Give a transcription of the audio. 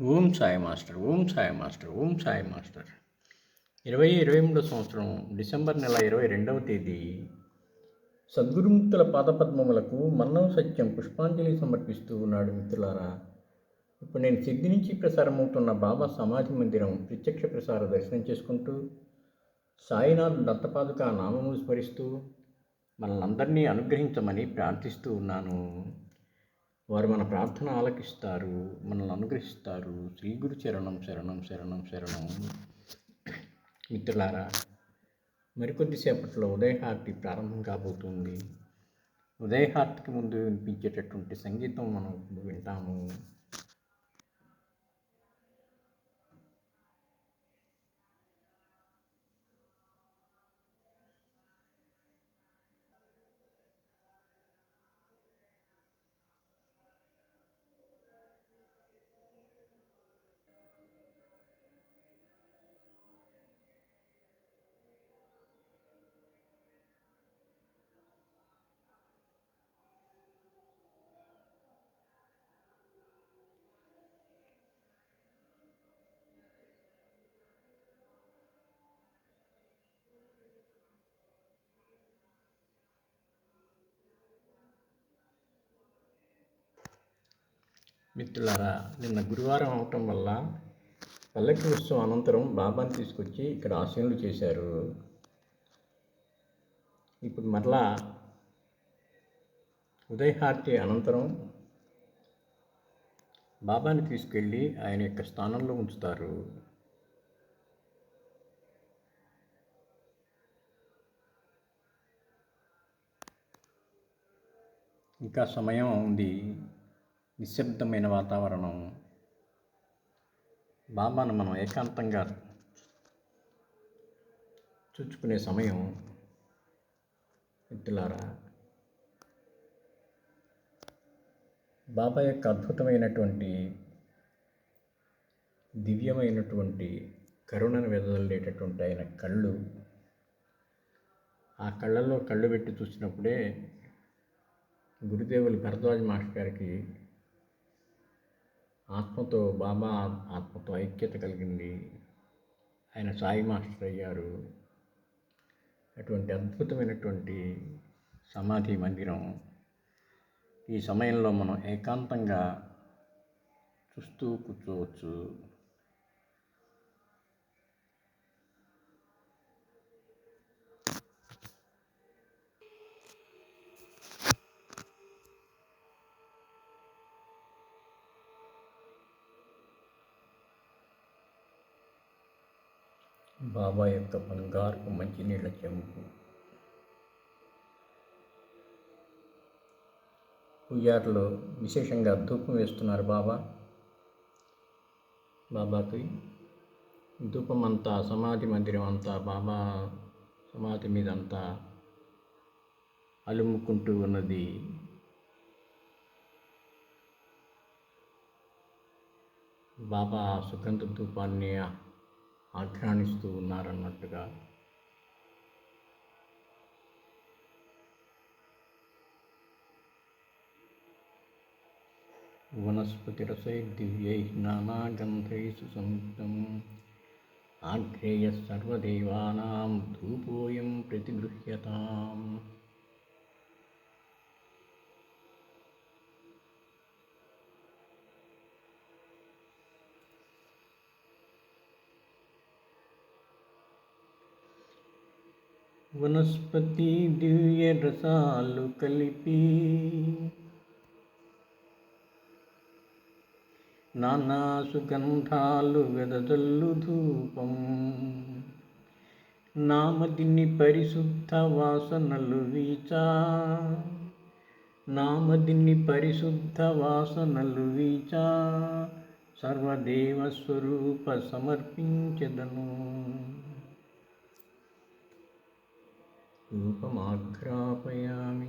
Om Sai master Om Sai master Om Sai master. ఇరవై ఇరవై మూడో సంవత్సరం డిసెంబర్ నెల ఇరవై రెండవ తేదీ. సద్గురుముక్తుల పాదపద్మములకు మన్నం సత్యం పుష్పాంజలి సమర్పిస్తూ ఉన్నాడు మిత్రులారా. ఇప్పుడు నేను సిద్ధి నుంచి ప్రసారమవుతున్న బాబా సమాధి మందిరం ప్రత్యక్ష ప్రసార దర్శనం చేసుకుంటూ సాయినాథ్ దత్తపాదుక నామము స్మరిస్తూ మనల్ని అనుగ్రహించమని ప్రార్థిస్తూ ఉన్నాను. వారు మన ప్రార్థన ఆలకిస్తారు మనల్ని అనుగ్రహిస్తారు. శ్రీ గురు చరణం శరణం శరణం శరణం. మిత్రులారా మరికొద్దిసేపట్లో ఉదయహారతి ప్రారంభం కాబోతుంది. ఉదయహారతికి ముందు వినిపించేటటువంటి సంగీతం మనం వింటాము. మిత్రులారా నిన్న గురువారం అవటం వల్ల పల్లకి ఉత్సవం అనంతరం బాబాని తీసుకొచ్చి ఇక్కడ ఆశీనులు చేశారు. ఇప్పుడు మరలా ఉదయహారతి అనంతరం బాబాని తీసుకెళ్ళి ఆయన యొక్క స్థానంలో ఉంచుతారు. ఇంకా సమయం ఉంది. నిశ్శబ్దమైన వాతావరణం. బాబాను మనం ఏకాంతంగా చూచుకునే సమయం మిత్రులారా బాబా యొక్క అద్భుతమైనటువంటి దివ్యమైనటువంటి కరుణను వెదలేటటువంటి ఆయన కళ్ళు ఆ కళ్ళల్లో కళ్ళు పెట్టి చూసినప్పుడే గురుదేవులు భరద్వాజ్ మాస్టర్ గారికి ఆత్మతో బాబా ఆత్మతో ఐక్యత కలిగింది. ఆయన సాయి మాస్టర్ అయ్యారు. అటువంటి అద్భుతమైనటువంటి సమాధి మందిరం ఈ సమయంలో మనం ఏకాంతంగా చూస్తూ కూర్చోవచ్చు. బాబా యొక్క బంగారు మంచినీళ్ళ చెంపు పూజారులు విశేషంగా ధూపం వేస్తున్నారు బాబా. బాబాకి ధూపం అంతా సమాధి మందిరం అంతా బాబా సమాధి మీద అంతా అలుముకుంటూ ఉన్నది. బాబా సుగంధ ధూపాన్ని ఆఘ్రాణిస్తూ ఉన్నారన్నట్టుగా. వనస్పతిరసై దివ్యై నానాగంధై సుసంయుక్తం ఆగ్రేయ సర్వదేవానాం ధూపోయం ప్రతిగృహ్యతాం. వనస్పతి దివ్య రసాలు కలిపి నానా సుగంధాలు వెదజల్లు ధూపం. నామదిని పరిశుద్ధ వాసనలు వీచా. నామదిని పరిశుద్ధ వాసనలు వీచా. సర్వదేవస్వరూప సమర్పించదను. रूपमाघ्रापयामि